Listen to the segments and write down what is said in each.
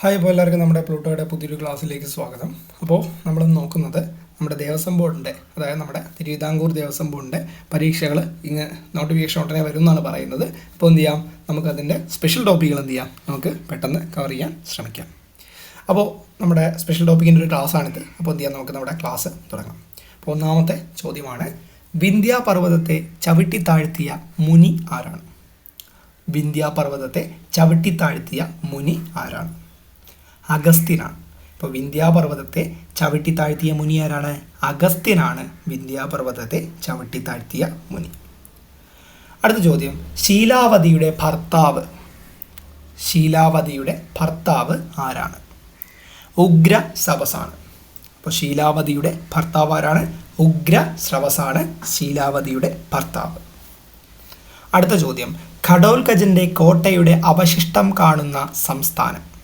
Hi അപ്പോൾ എല്ലാവർക്കും നമ്മുടെ പ്ലൂട്ടോയുടെ പുതിയൊരു ക്ലാസ്സിലേക്ക് സ്വാഗതം. അപ്പോൾ നമ്മൾ നോക്കുന്നത് നമ്മുടെ ദേവസ്വം ബോർഡിന്റെ അതായത് നമ്മുടെ തിരുവിതാംകൂർ ദേവസ്വം ബോർഡിന്റെ പരീക്ഷകൾ ഇങ്ങ് നോട്ടിഫിക്കേഷൻ ഉടനെ വരും എന്നാണ് പറയുന്നത്. അപ്പോൾ എന്ത് ചെയ്യാം? നമുക്കതിന്റെ സ്പെഷ്യൽ ടോപ്പിക്കുകൾ എന്ത് ചെയ്യാം? നമുക്ക് പെട്ടെന്ന് കവർ ചെയ്യാൻ ശ്രമിക്കാം. അപ്പോൾ നമ്മുടെ സ്പെഷ്യൽ ടോപ്പിക്കിന്റെ ഒരു ക്ലാസ്സാണിത് അപ്പോൾ എന്ത് ചെയ്യാം? നമുക്ക് നമ്മുടെ ക്ലാസ് തുടങ്ങാം. അപ്പോൾ ഒന്നാമത്തെ ചോദ്യമാണ് വിന്ധ്യാപർവതത്തെ ചവിട്ടി താഴ്ത്തിയ മുനി ആരാണ്? വിന്ധ്യാപർവതത്തെ ചവിട്ടി താഴ്ത്തിയ മുനി ആരാണ്? അഗസ്ത്യനാണ്. ഇപ്പോൾ വിന്ധ്യാപർവതത്തെ ചവിട്ടി താഴ്ത്തിയ മുനി ആരാണ്? അഗസ്ത്യനാണ് വിന്ധ്യാപർവതത്തെ ചവിട്ടി താഴ്ത്തിയ മുനി. അടുത്ത ചോദ്യം. ശീലാവതിയുടെ ഭർത്താവ്. ശീലാവതിയുടെ ഭർത്താവ് ആരാണ്? ഉഗ്ര സവസാണ് അപ്പോൾ ശീലാവതിയുടെ ഭർത്താവ് ആരാണ്? ഉഗ്ര സ്രവസാണ് ശീലാവതിയുടെ ഭർത്താവ്. അടുത്ത ചോദ്യം. ഖഡോൽഗജന്റെ കോട്ടയുടെ അവശിഷ്ടം കാണുന്ന സംസ്ഥാനം.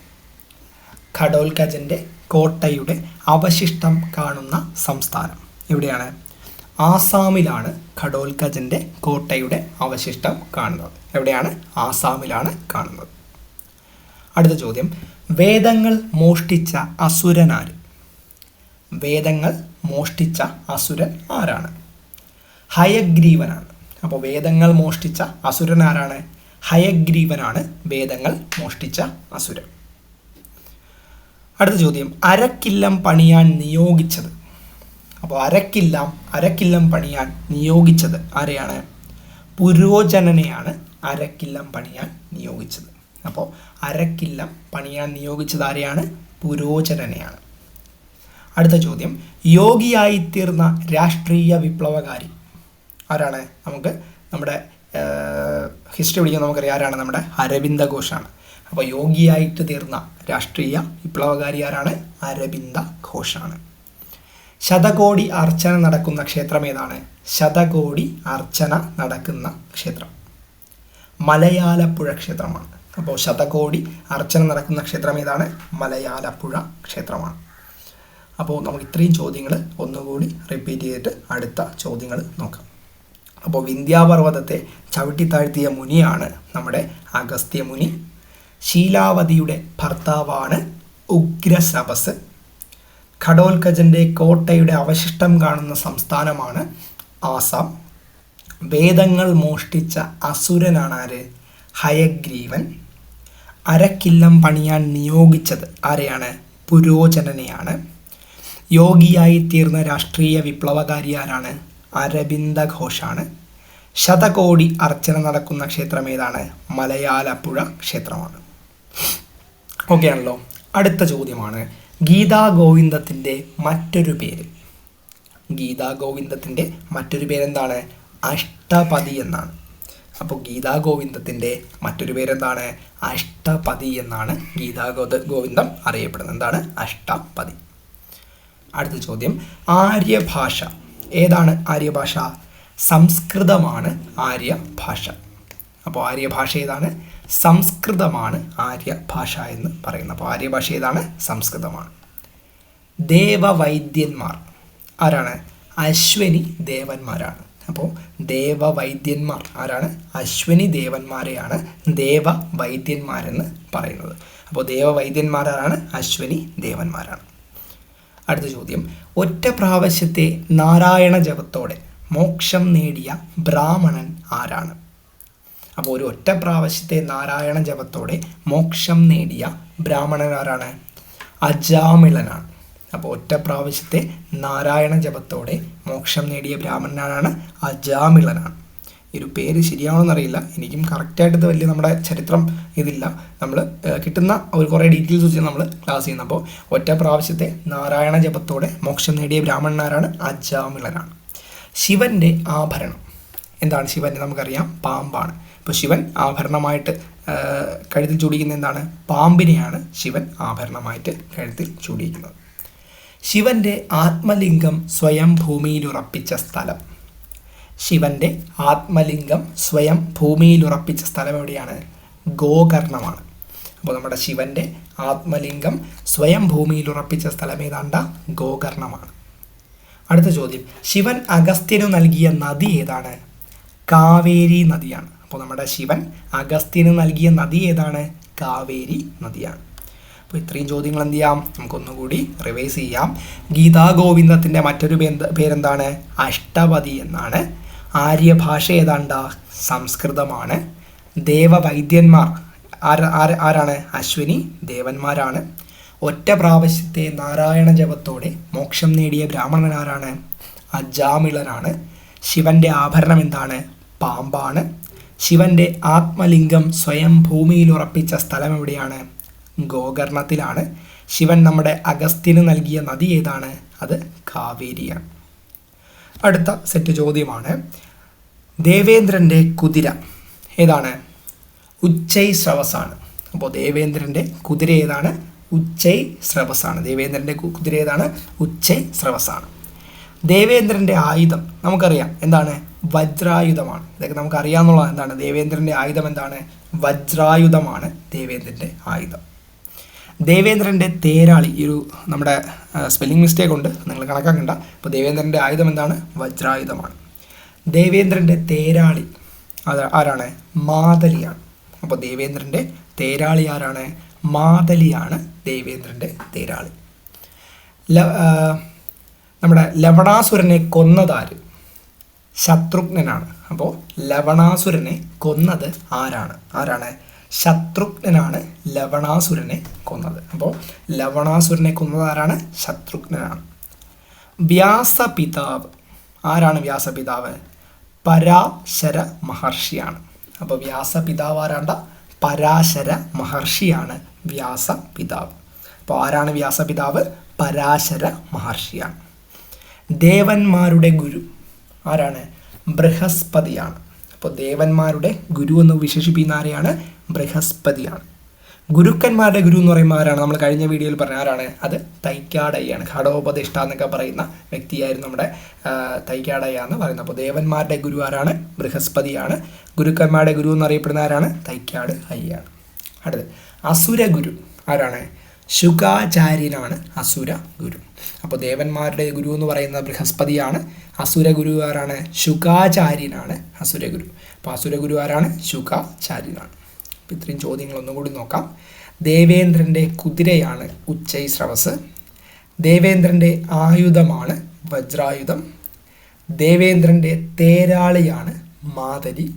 ഖഡോൽഗജന്റെ കോട്ടയുടെ അവശിഷ്ടം കാണുന്ന സംസ്ഥാനം എവിടെയാണ്? ആസാമിലാണ് ഖഡോൽഗജന്റെ കോട്ടയുടെ അവശിഷ്ടം കാണുന്നത്. എവിടെയാണ്? ആസാമിലാണ് കാണുന്നത്. അടുത്ത ചോദ്യം. വേദങ്ങൾ മോഷ്ടിച്ച അസുരനാര് വേദങ്ങൾ മോഷ്ടിച്ച അസുരൻ ആരാണ്? ഹയഗ്രീവനാണ്. അപ്പോൾ വേദങ്ങൾ മോഷ്ടിച്ച അസുരൻ ആരാണ്? ഹയഗ്രീവനാണ് വേദങ്ങൾ മോഷ്ടിച്ച അസുരൻ. അടുത്ത ചോദ്യം അരക്കില്ലം പണിയാൻ നിയോഗിച്ചത്. അപ്പോൾ അരക്കില്ലം അരക്കില്ലം പണിയാൻ നിയോഗിച്ചത് ആരെയാണ്? പുരോചനനെയാണ് അരക്കില്ലം പണിയാൻ നിയോഗിച്ചത്. അപ്പോൾ അരക്കില്ലം പണിയാൻ നിയോഗിച്ചത് ആരെയാണ്? പുരോചനനെയാണ് അടുത്ത ചോദ്യം യോഗിയായി തീർന്ന രാഷ്ട്രീയ വിപ്ലവകാരി ആരാണ്? നമുക്ക് നമ്മുടെ ഹിസ്റ്ററി പഠിക്കാൻ നമുക്കറിയാം ആരാണ് നമ്മുടെ അരവിന്ദ ഘോഷാണ്. അപ്പോൾ യോഗിയായിട്ട് തീർന്ന രാഷ്ട്രീയ വിപ്ലവകാരി ആരാണ് അരവിന്ദ ഘോഷാണ്. ശതകോടി അർച്ചന നടക്കുന്ന ക്ഷേത്രം ഏതാണ്? ശതകോടി അർച്ചന നടക്കുന്ന ക്ഷേത്രം. മലയാലപ്പുഴ ക്ഷേത്രമാണ്. അപ്പോൾ ശതകോടി അർച്ചന നടക്കുന്ന ക്ഷേത്രം ഏതാണ്? മലയാലപ്പുഴ ക്ഷേത്രമാണ്. അപ്പോൾ നമുക്ക് ഇത്രയും ചോദ്യങ്ങൾ ഒന്നുകൂടി റിപ്പീറ്റ് ചെയ്തിട്ട് അടുത്ത ചോദ്യങ്ങൾ നോക്കാം. അപ്പോൾ വിന്ധ്യാപർവതത്തെ ചവിട്ടി താഴ്ത്തിയ മുനിയാണ് നമ്മുടെ അഗസ്ത്യ മുനി. ശീലാവതിയുടെ ഭർത്താവാണ് ഉഗ്രശപസ് ഖഡോൽഗജന്റെ കോട്ടയുടെ അവശിഷ്ടം കാണുന്ന സംസ്ഥാനമാണ് ആസാം. വേദങ്ങൾ മോഷ്ടിച്ച അസുരനാണ് ആര് ഹയഗ്രീവൻ. അരക്കില്ലം പണിയാൻ നിയോഗിച്ചത് ആരെയാണ്? പുരോചനനെയാണ്. യോഗിയായി തീർന്ന രാഷ്ട്രീയ വിപ്ലവകാരി ആരാണ് അരവിന്ദ ഘോഷാണ്. ശതകോടി അർച്ചന നടക്കുന്ന ക്ഷേത്രം ഏതാണ് മലയാലപ്പുഴ ക്ഷേത്രമാണ്. ഓക്കെ ആണല്ലോ. അടുത്ത ചോദ്യമാണ്. ഗീതാ ഗോവിന്ദത്തിന്റെ മറ്റൊരു പേര്. ഗീതാ ഗോവിന്ദത്തിന്റെ മറ്റൊരു പേരെന്താണ്? അഷ്ടപതി എന്നാണ്. അപ്പോൾ ഗീതാ ഗോവിന്ദത്തിന്റെ മറ്റൊരു പേരെന്താണ്? അഷ്ടപതി എന്നാണ് ഗീതാ ഗോ ഗോവിന്ദം അറിയപ്പെടുന്നത്. എന്താണ്? അഷ്ടപതി. അടുത്ത ചോദ്യം. ആര്യഭാഷ. ഏതാണ് ആര്യഭാഷ? സംസ്കൃതമാണ് ആര്യഭാഷ. അപ്പോൾ ആര്യഭാഷ ഏതാണ്? സംസ്കൃതമാണ് ആര്യഭാഷ എന്ന് പറയുന്നത്. അപ്പോൾ ആര്യഭാഷ ഏതാണ്? സംസ്കൃതമാണ്. ദേവവൈദ്യന്മാർ. ആരാണ്? അശ്വനി ദേവന്മാരാണ്. അപ്പോൾ ദേവവൈദ്യന്മാർ. ആരാണ്? അശ്വനി ദേവന്മാരെയാണ് ദേവവൈദ്യന്മാരെന്ന് പറയുന്നത്. അപ്പോൾ ദേവവൈദ്യന്മാരാണ് അശ്വനി ദേവന്മാരാണ്. അടുത്ത ചോദ്യം. ഒറ്റ പ്രാവശ്യത്തെ നാരായണ ജപത്തോടെ മോക്ഷം നേടിയ ബ്രാഹ്മണൻ ആരാണ്? അപ്പോൾ ഒരു ഒറ്റ പ്രാവശ്യത്തെ നാരായണ ജപത്തോടെ മോക്ഷം നേടിയ ബ്രാഹ്മണൻ ആരാണ് അജാമിളനാണ്. അപ്പോൾ ഒറ്റ പ്രാവശ്യത്തെ നാരായണ ജപത്തോടെ മോക്ഷം നേടിയ ബ്രാഹ്മണനാണ് അജാമിളനാണ്. ഈ ഒരു പേര് ശരിയാണോന്നറിയില്ല എനിക്കും കറക്റ്റായിട്ട് വലിയ നമ്മുടെ ചരിത്രം ഇതില്ല. നമ്മൾ കിട്ടുന്ന ഒരു കുറേ ഡീറ്റെയിൽസ് വെച്ച് നമ്മൾ ക്ലാസ് ചെയ്യുന്നത് അപ്പോൾ ഒറ്റ പ്രാവശ്യത്തെ നാരായണ ജപത്തോടെ മോക്ഷം നേടിയ ബ്രാഹ്മണനാരാണ് അജാമിളനാണ്. ശിവന്റെ ആഭരണം. എന്താണ് ശിവന്റെ നമുക്കറിയാം പാമ്പാണ്. ഇപ്പോൾ ശിവൻ ആഭരണമായിട്ട് കഴുത്തിൽ ചൂടിക്കുന്ന എന്താണ്? പാമ്പിനെയാണ് ശിവൻ ആഭരണമായിട്ട് കഴുത്തിൽ ചൂടിയിരിക്കുന്നത്. ശിവന്റെ ആത്മലിംഗം സ്വയം ഭൂമിയിലുറപ്പിച്ച സ്ഥലം. ശിവന്റെ ആത്മലിംഗം സ്വയം ഭൂമിയിലുറപ്പിച്ച സ്ഥലം എവിടെയാണ്? ഗോകർണമാണ്. അപ്പോൾ നമ്മുടെ ശിവന്റെ ആത്മലിംഗം സ്വയം ഭൂമിയിലുറപ്പിച്ച സ്ഥലം ഏതാണ്ട? ഗോകർണമാണ്. അടുത്ത ചോദ്യം. ശിവൻ അഗസ്ത്യനു നൽകിയ നദി ഏതാണ്? കാവേരി നദിയാണ്. അപ്പോൾ നമ്മുടെ ശിവൻ അഗസ്ത്യന് നൽകിയ നദി ഏതാണ്? കാവേരി നദിയാണ്. അപ്പോൾ ഇത്രയും ചോദ്യങ്ങൾ എന്ത് ചെയ്യാം? നമുക്കൊന്നുകൂടി റിവൈസ് ചെയ്യാം. ഗീതാ ഗോവിന്ദത്തിന്റെ മറ്റൊരു പേര് പേരെന്താണ്? അഷ്ടപതി എന്നാണ്. ആര്യഭാഷ ഏതാണ്ട? സംസ്കൃതമാണ്. ദേവവൈദ്യന്മാർ ആര ആര- ആരാണ്? അശ്വിനി ദേവന്മാരാണ്. ഒറ്റ പ്രാവശ്യത്തെ നാരായണ ജപത്തോടെ മോക്ഷം നേടിയ ബ്രാഹ്മണൻ ആരാണ്? അജാമിളനാണ്. ശിവന്റെ ആഭരണം എന്താണ്? പാമ്പാണ്. ശിവന്റെ ആത്മലിംഗം സ്വയം ഭൂമിയിൽ ഉറപ്പിച്ച സ്ഥലം എവിടെയാണ് ഗോകർണത്തിലാണ്. ശിവൻ നമ്മുടെ അഗസ്ത്യന് നൽകിയ നദി ഏതാണ്? അത് കാവേരിയാണ് അടുത്ത സെറ്റ് ചോദ്യമാണ്. ദേവേന്ദ്രന്റെ കുതിര ഏതാണ്? ഉച്ചൈ സ്രവസാണ്. അപ്പോൾ ദേവേന്ദ്രന്റെ കുതിര ഏതാണ്? ഉച്ചൈ സ്രവസാണ്. ദേവേന്ദ്രന്റെ കുതിര ഏതാണ്? ഉച്ചൈ സ്രവസാണ്. ദേവേന്ദ്രന്റെ ആയുധം നമുക്കറിയാം. എന്താണ്? വജ്രായുധമാണ്. ഇതൊക്കെ നമുക്ക് എന്താണ്? ദേവേന്ദ്രന്റെ ആയുധം എന്താണ്? വജ്രായുധമാണ് ദേവേന്ദ്രന്റെ ആയുധം. ദേവേന്ദ്രന്റെ തേരാളി ഈ ഒരു നമ്മുടെ സ്പെല്ലിംഗ് മിസ്റ്റേക്ക് ഉണ്ട്. നിങ്ങൾ കണക്കാക്കണ്ട. അപ്പോൾ ദേവേന്ദ്രന്റെ ആയുധം എന്താണ്? വജ്രായുധമാണ്. ദേവേന്ദ്രന്റെ തേരാളി അത് ആരാണ്? മാതലിയാണ്. അപ്പോൾ ദേവേന്ദ്രന്റെ തേരാളി ആരാണ്? മാതലിയാണ് ദേവേന്ദ്രന്റെ തേരാളി. നമ്മുടെ ലവണാസുരനെ കൊന്നതാര്? ശത്രുഘ്നനാണ്. അപ്പോൾ ലവണാസുരനെ കൊന്നത് ആരാണ്? ആരാണ്? ശത്രുഘ്നനാണ് ലവണാസുരനെ കൊന്നത്. അപ്പോൾ ലവണാസുരനെ കൊന്നത് ആരാണ്? ശത്രുഘ്നനാണ്. വ്യാസപിതാവ്. ആരാണ് വ്യാസപിതാവ്? പരാശര മഹർഷിയാണ്. അപ്പോൾ വ്യാസപിതാവ് ആരാണ്ട? പരാശര മഹർഷിയാണ് വ്യാസപിതാവ്. അപ്പോൾ ആരാണ് വ്യാസപിതാവ്? പരാശര മഹർഷിയാണ്. ദേവന്മാരുടെ ഗുരു. ആരാണ്? ബൃഹസ്പതിയാണ്. അപ്പോൾ ദേവന്മാരുടെ ഗുരു എന്ന് വിശേഷിപ്പിക്കുന്ന ആരെയാണ്? ബൃഹസ്പതിയാണ്. ഗുരുക്കന്മാരുടെ ഗുരു എന്ന് പറയുമ്പോൾ ആരാണ്? നമ്മൾ കഴിഞ്ഞ വീഡിയോയിൽ പറഞ്ഞ ആരാണ്? അത് തൈക്കാടയ്യാണ്. ഘടോപദിഷ്ട എന്നൊക്കെ പറയുന്ന വ്യക്തിയായിരുന്നു നമ്മുടെ തൈക്കാടയ്യ എന്ന് പറയുന്നത്. അപ്പോൾ ദേവന്മാരുടെ ഗുരു ആരാണ്? ബൃഹസ്പതിയാണ്. ഗുരുക്കന്മാരുടെ ഗുരു എന്നറിയപ്പെടുന്ന ആരാണ്? തൈക്കാട് അയ്യാണ്. അടുത്തത്. അസുരഗുരു ആരാണ്? ശുകാചാര്യനാണ് അസുര ഗുരു. അപ്പോൾ ദേവന്മാരുടെ ഗുരു എന്ന് പറയുന്നത് ബൃഹസ്പതിയാണ് അസുര ഗുരു ആരാണ്? അസുര ഗുരു. അപ്പോൾ അസുര ഗുരു ആരാണ്? അപ്പോൾ ഇത്രയും ചോദ്യങ്ങൾ ഒന്നുകൂടി നോക്കാം. ദേവേന്ദ്രന്റെ കുതിരയാണ് ഉച്ചൈ സ്രവസ്. ദേവേന്ദ്രന്റെ ആയുധമാണ് വജ്രായുധം. ദേവേന്ദ്രന്റെ തേരാളിയാണ് മാതരി.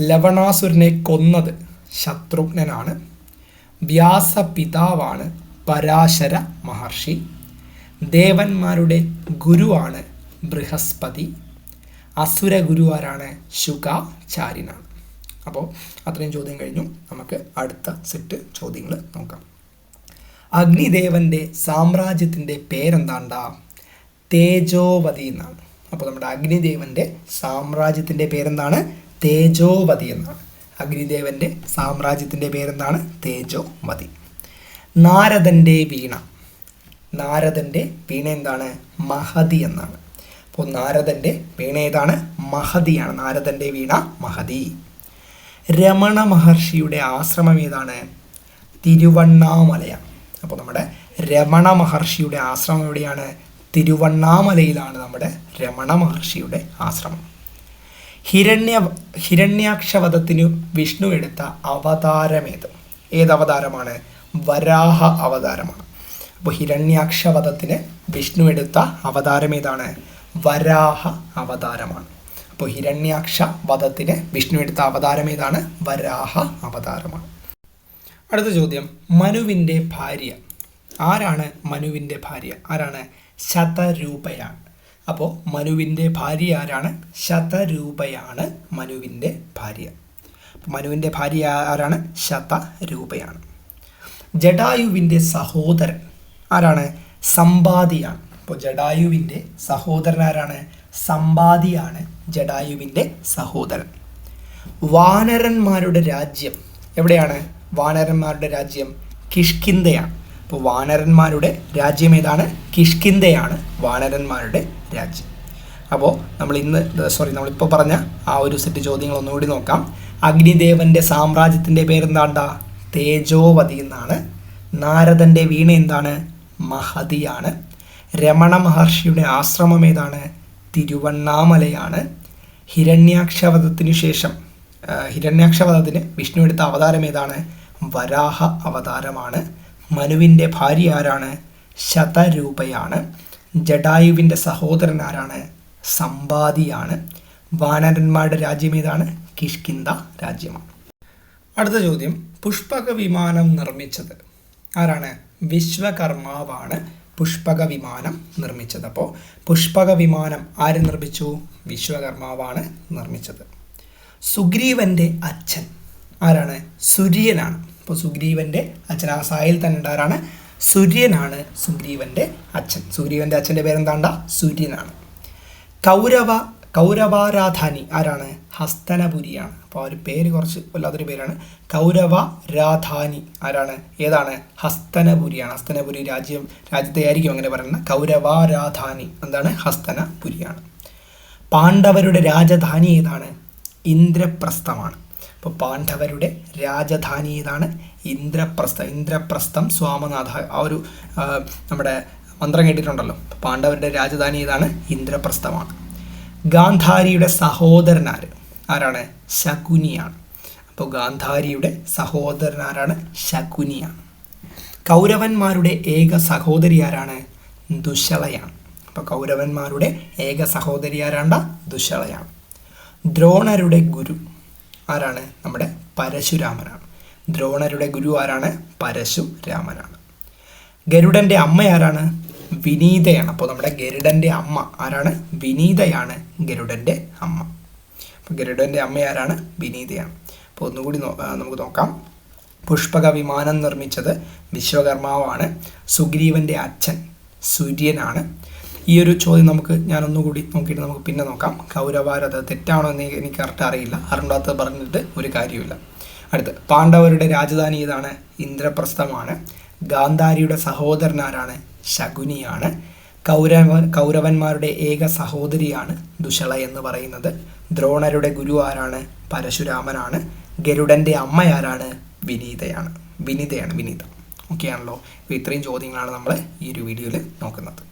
ലവണാസുരനെ കൊന്നത് ശത്രുഘ്നനാണ്. വ്യാസപിതാവാണ് പരാശര മഹർഷി. ദേവന്മാരുടെ ഗുരുവാണ് ബൃഹസ്പതി. അസുര ഗുരുവാരാണ് ശുകാചാര്യനാണ് അപ്പോൾ അത്രയും ചോദ്യം കഴിഞ്ഞു. നമുക്ക് അടുത്ത സെറ്റ് ചോദ്യങ്ങൾ നോക്കാം. അഗ്നിദേവന്റെ സാമ്രാജ്യത്തിന്റെ പേരെന്താണ്ടാ? തേജോവതി എന്നാണ്. അപ്പോൾ നമ്മുടെ അഗ്നിദേവന്റെ സാമ്രാജ്യത്തിന്റെ പേരെന്താണ്? തേജോവതി എന്നാണ്. അഗ്നിദേവന്റെ സാമ്രാജ്യത്തിന്റെ പേരെന്താണ്? തേജോ മതി. നാരദന്റെ വീണ. നാരദന്റെ വീണ എന്താണ്? മഹതി എന്നാണ്. അപ്പോൾ നാരദന്റെ വീണ ഏതാണ്? മഹതിയാണ്. നാരദന്റെ വീണ മഹതി. രമണ മഹർഷിയുടെ ആശ്രമം ഏതാണ്? തിരുവണ്ണാമലയാണ്. അപ്പോൾ നമ്മുടെ രമണ മഹർഷിയുടെ ആശ്രമം എവിടെയാണ്? തിരുവണ്ണാമലയിലാണ് നമ്മുടെ രമണ മഹർഷിയുടെ ആശ്രമം. ഹിരണ്യ ഹിരണ്യാക്ഷവധത്തിനു വിഷ്ണു എടുത്ത അവതാരമേത്? ഏത് അവതാരമാണ് വരാഹ അവതാരമാണ്. അപ്പോൾ ഹിരണ്യാക്ഷവധത്തിന് വിഷ്ണു എടുത്ത അവതാരം ഏതാണ് വരാഹ അവതാരമാണ്. അപ്പോൾ ഹിരണ്യാക്ഷ വധത്തിന് വിഷ്ണു എടുത്ത അവതാരം ഏതാണ് വരാഹ അവതാരമാണ്. അടുത്ത ചോദ്യം. മനുവിന്റെ ഭാര്യ. ആരാണ് മനുവിന്റെ ഭാര്യ? ആരാണ്? ശതരൂപയാണ്. അപ്പോൾ മനുവിന്റെ ഭാര്യ ആരാണ്? ശതരൂപയാണ് മനുവിന്റെ ഭാര്യ. മനുവിന്റെ ഭാര്യ ആരാണ്? ശതരൂപയാണ്. ജഡായുവിന്റെ സഹോദരൻ ആരാണ്? സമ്പാദിയാണ്. അപ്പോൾ ജഡായുവിന്റെ സഹോദരൻ ആരാണ്? സമ്പാദിയാണ് ജഡായുവിന്റെ സഹോദരൻ. വാനരന്മാരുടെ രാജ്യം എവിടെയാണ്? വാനരന്മാരുടെ രാജ്യം കിഷ്കിന്തയാണ് അപ്പോൾ വാനരന്മാരുടെ രാജ്യം ഏതാണ്? കിഷ്കിന്തയാണ് വാനരന്മാരുടെ രാജ്യം. അപ്പോൾ നമ്മൾ ഇന്ന് സോറി നമ്മളിപ്പോൾ പറഞ്ഞ ആ ഒരു സെറ്റ് ചോദ്യങ്ങൾ ഒന്നുകൂടി നോക്കാം. അഗ്നിദേവന്റെ സാമ്രാജ്യത്തിന്റെ പേരെന്താണ്ടാ? തേജോവതി എന്നാണ്. നാരദന്റെ വീണ എന്താണ്? മഹതിയാണ്. രമണ മഹർഷിയുടെ ആശ്രമം ഏതാണ്? തിരുവണ്ണാമലയാണ്. ഹിരണ്യാക്ഷവധത്തിനു ശേഷം ഹിരണ്യാക്ഷവധത്തിന് വിഷ്ണു എടുത്ത അവതാരം ഏതാണ്? വരാഹ അവതാരമാണ്. മനുവിന്റെ ഭാര്യ ആരാണ്? ശതരൂപയാണ്. ജഡായുവിന്റെ സഹോദരൻ ആരാണ്? സമ്പാദിയാണ്. വാനരന്മാരുടെ രാജ്യം ഏതാണ്? കിഷ്കിന്ത രാജ്യമാണ്. അടുത്ത ചോദ്യം. പുഷ്പക വിമാനം നിർമ്മിച്ചത് ആരാണ്? വിശ്വകർമാവാണ് പുഷ്പക വിമാനം നിർമ്മിച്ചത്. അപ്പോൾ പുഷ്പക വിമാനം ആര് നിർമ്മിച്ചു? വിശ്വകർമാവാണ് നിർമ്മിച്ചത്. സുഗ്രീവന്റെ അച്ഛൻ ആരാണ്? സുര്യനാണ്. അപ്പോൾ സുഗ്രീവന്റെ അച്ഛൻ ആ സായിൽ തന്നെ ഉണ്ട്. ആരാണ്? സുര്യനാണ് സുഗ്രീവന്റെ അച്ഛൻ. സുഗ്രീവന്റെ അച്ഛന്റെ പേരെന്താണ്ട? സൂര്യനാണ്. കൗരവ കൗരവാരാധാനി ആരാണ്? ഹസ്തനപുരിയാണ്. അപ്പോൾ ആ ഒരു പേര് കുറച്ച് വല്ലാത്തൊരു പേരാണ്. കൗരവ രാധാനി ആരാണ്? ഏതാണ്? ഹസ്തനപുരിയാണ്. ഹസ്തനപുരി രാജ്യം രാജ്യത്തെ ആയിരിക്കും അങ്ങനെ പറയുന്നത്. കൗരവാരാധാനി എന്താണ്? ഹസ്തനപുരിയാണ്. പാണ്ഡവരുടെ രാജധാനി ഏതാണ്? ഇന്ദ്രപ്രസ്ഥമാണ്. അപ്പോൾ പാണ്ഡവരുടെ രാജധാനി ഏതാണ്? ഇന്ദ്രപ്രസ്ഥ ഇന്ദ്രപ്രസ്ഥം സ്വാമനാഥ. ആ ഒരു നമ്മുടെ മന്ത്രം കേട്ടിട്ടുണ്ടല്ലോ. പാണ്ഡവരുടെ രാജധാനി ഏതാണ്? ഇന്ദ്രപ്രസ്ഥമാണ്. ഗാന്ധാരിയുടെ സഹോദരനാര്? ആരാണ്? ശകുനിയാണ്. അപ്പോൾ ഗാന്ധാരിയുടെ സഹോദരനാരാണ് ശകുനിയാണ്. കൗരവന്മാരുടെ ഏക സഹോദരി ആരാണ്? ദുശളയാണ്. അപ്പോൾ കൗരവന്മാരുടെ ഏക സഹോദരി ആരാണ്ട? ദുശളയാണ്. ദ്രോണരുടെ ഗുരു. ആരാണ്? നമ്മുടെ പരശുരാമനാണ്. ദ്രോണരുടെ ഗുരു ആരാണ്? പരശുരാമനാണ്. ഗരുഡന്റെ അമ്മ ആരാണ്? വിനീതയാണ്. അപ്പോൾ നമ്മുടെ ഗരുഡന്റെ അമ്മ ആരാണ്? വിനീതയാണ് ഗരുഡന്റെ അമ്മ. അപ്പോൾ ഗരുഡന്റെ അമ്മ ആരാണ്? വിനീതയാണ്. അപ്പോൾ ഒന്നുകൂടി നമുക്ക് നോക്കാം. പുഷ്പക വിമാനം നിർമ്മിച്ചത് വിശ്വകർമാവാണ്. സുഗ്രീവന്റെ അച്ഛൻ സൂര്യനാണ്. ഈ ഒരു ചോദ്യം നമുക്ക് ഞാൻ ഒന്നുകൂടി നോക്കിയിട്ട് നമുക്ക് പിന്നെ നോക്കാം. കൗരവാരത് തെറ്റാണോ എന്ന് എനിക്ക് കറക്റ്റ് അറിയില്ല. അറിണ്ടാത്തത് പറഞ്ഞിട്ട് ഒരു കാര്യമില്ല അടുത്ത് പാണ്ഡവരുടെ രാജധാനി ഏതാണ്? ഇന്ദ്രപ്രസ്ഥമാണ്. ഗാന്ധാരിയുടെ സഹോദരനാരാണ്? ശകുനിയാണ്. കൗരവ കൗരവന്മാരുടെ ഏക സഹോദരിയാണ് ദുശള എന്ന് പറയുന്നത്. ദ്രോണരുടെ ഗുരു ആരാണ്? പരശുരാമനാണ്. ഗരുഡന്റെ അമ്മ ആരാണ്? വിനീതയാണ്. വിനീതയാണ് വിനീത. ഓക്കെ ആണല്ലോ? ഇത്രയും ചോദ്യങ്ങളാണ് നമ്മൾ ഈ ഒരു വീഡിയോയിൽ നോക്കുന്നത്.